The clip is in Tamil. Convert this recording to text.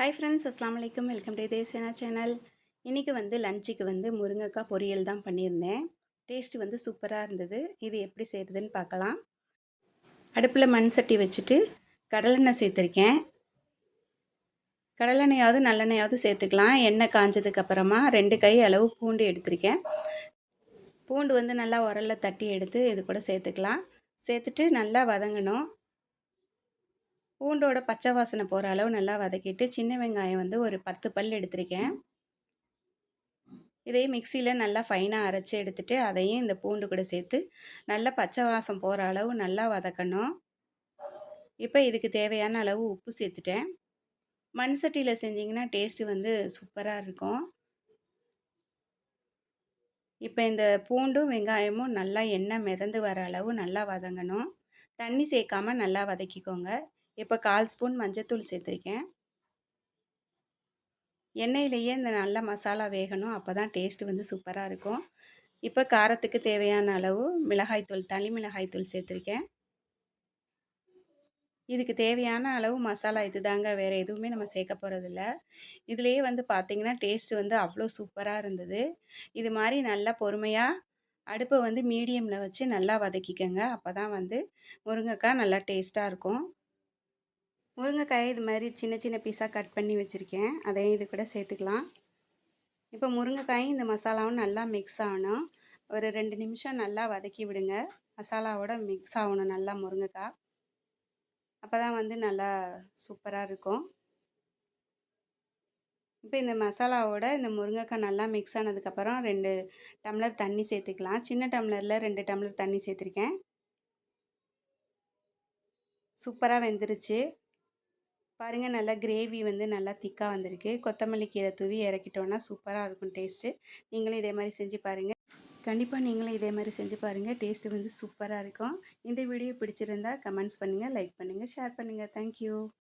ஹாய் ஃப்ரெண்ட்ஸ் அஸ்லாம் வலைக்கம் வெல்கம் டு தேசனா சேனல் இன்றைக்கி வந்து லஞ்சுக்கு வந்து முருங்கைக்காய் பொரியல் தான் பண்ணியிருந்தேன். டேஸ்ட் வந்து சூப்பராக இருந்தது. இது எப்படி செய்கிறதுன்னு பார்க்கலாம். அடுப்பில் மண் சட்டி வச்சுட்டு கடலெண்ணெய் சேர்த்துருக்கேன். கடலெண்ணெயாவது நல்லெண்ணெயாவது சேர்த்துக்கலாம். எண்ணெய் காஞ்சதுக்கு அப்புறமா ரெண்டு கை அளவு பூண்டு எடுத்திருக்கேன். பூண்டு வந்து நல்லா உரலில் தட்டி எடுத்து இது கூட சேர்த்துக்கலாம். சேர்த்துட்டு நல்லா வதங்கணும். பூண்டோட பச்சை வாசனை போகிற அளவு நல்லா வதக்கிட்டு சின்ன வெங்காயம் வந்து ஒரு பத்து பல் எடுத்திருக்கேன். இதையும் மிக்சியில் நல்லா ஃபைனாக அரைச்சி எடுத்துகிட்டு அதையும் இந்த பூண்டு கூட சேர்த்து நல்லா பச்சை வாசம் போகிற அளவு நல்லா வதக்கணும். இப்போ இதுக்கு தேவையான அளவு உப்பு சேர்த்துட்டேன். மண் சட்டியில் செஞ்சிங்கன்னா டேஸ்ட்டு வந்து சூப்பராக இருக்கும். இப்போ இந்த பூண்டும் வெங்காயமும் நல்லா எண்ணெய் மிதந்து வர அளவு நல்லா வதங்கணும். தண்ணி சேர்க்காமல் நல்லா வதக்கிக்கோங்க. இப்போ கால் ஸ்பூன் மஞ்சத்தூள் சேர்த்துருக்கேன். எண்ணெயிலேயே இந்த நல்ல மசாலா வேகணும். அப்போ தான் டேஸ்ட்டு வந்து சூப்பராக இருக்கும். இப்போ காரத்துக்கு தேவையான அளவு மிளகாய்த்தூள் தனி மிளகாய்த்தூள் சேர்த்துருக்கேன். இதுக்கு தேவையான அளவு மசாலா இது தாங்க வேறு எதுவுமே நம்ம சேர்க்க போகிறதில்ல இதுலேயே வந்து பார்த்திங்கன்னா டேஸ்ட்டு வந்து அவ்வளோ சூப்பராக இருந்தது. இது மாதிரி நல்லா பொறுமையாக அடுப்பை வந்து மீடியமில் வச்சு நல்லா வதக்கிக்கோங்க. அப்போ தான் வந்து முருங்கைக்காய் நல்லா டேஸ்ட்டாக இருக்கும். முருங்கைக்காயை இது மாதிரி சின்ன சின்ன பீஸாக கட் பண்ணி வச்சுருக்கேன். அதையும் இது கூட சேர்த்துக்கலாம். இப்போ முருங்கைக்காயும் இந்த மசாலாவும் நல்லா மிக்ஸ் ஆகணும். ஒரு ரெண்டு நிமிஷம் நல்லா வதக்கி விடுங்க. மசாலாவோட மிக்ஸ் ஆகணும் நல்லா முருங்கைக்காய் அப்போ தான் வந்து நல்லா சூப்பராக இருக்கும். இப்போ இந்த மசாலாவோட இந்த முருங்கைக்காய் நல்லா மிக்ஸ் ஆனதுக்கப்புறம் ரெண்டு டம்ளர் தண்ணி சேர்த்துக்கலாம். சின்ன டம்ளரில் ரெண்டு டம்ளர் தண்ணி சேர்த்துருக்கேன். சூப்பராக வெந்துருச்சு. பாருங்கள் நல்லா கிரேவி வந்து நல்லா திக்காக வந்திருக்கு. கொத்தமல்லி கீரை தூவி இறக்கிட்டோன்னா சூப்பராக இருக்கும் டேஸ்ட்டு நீங்களும் இதே மாதிரி செஞ்சு பாருங்கள் கண்டிப்பாக நீங்களும் இதே மாதிரி செஞ்சு பாருங்கள் டேஸ்ட்டு வந்து சூப்பராக இருக்கும். இந்த வீடியோ பிடிச்சிருந்தா கமெண்ட்ஸ் பண்ணுங்கள் லைக் பண்ணுங்கள் ஷேர் பண்ணுங்கள் தேங்க்யூ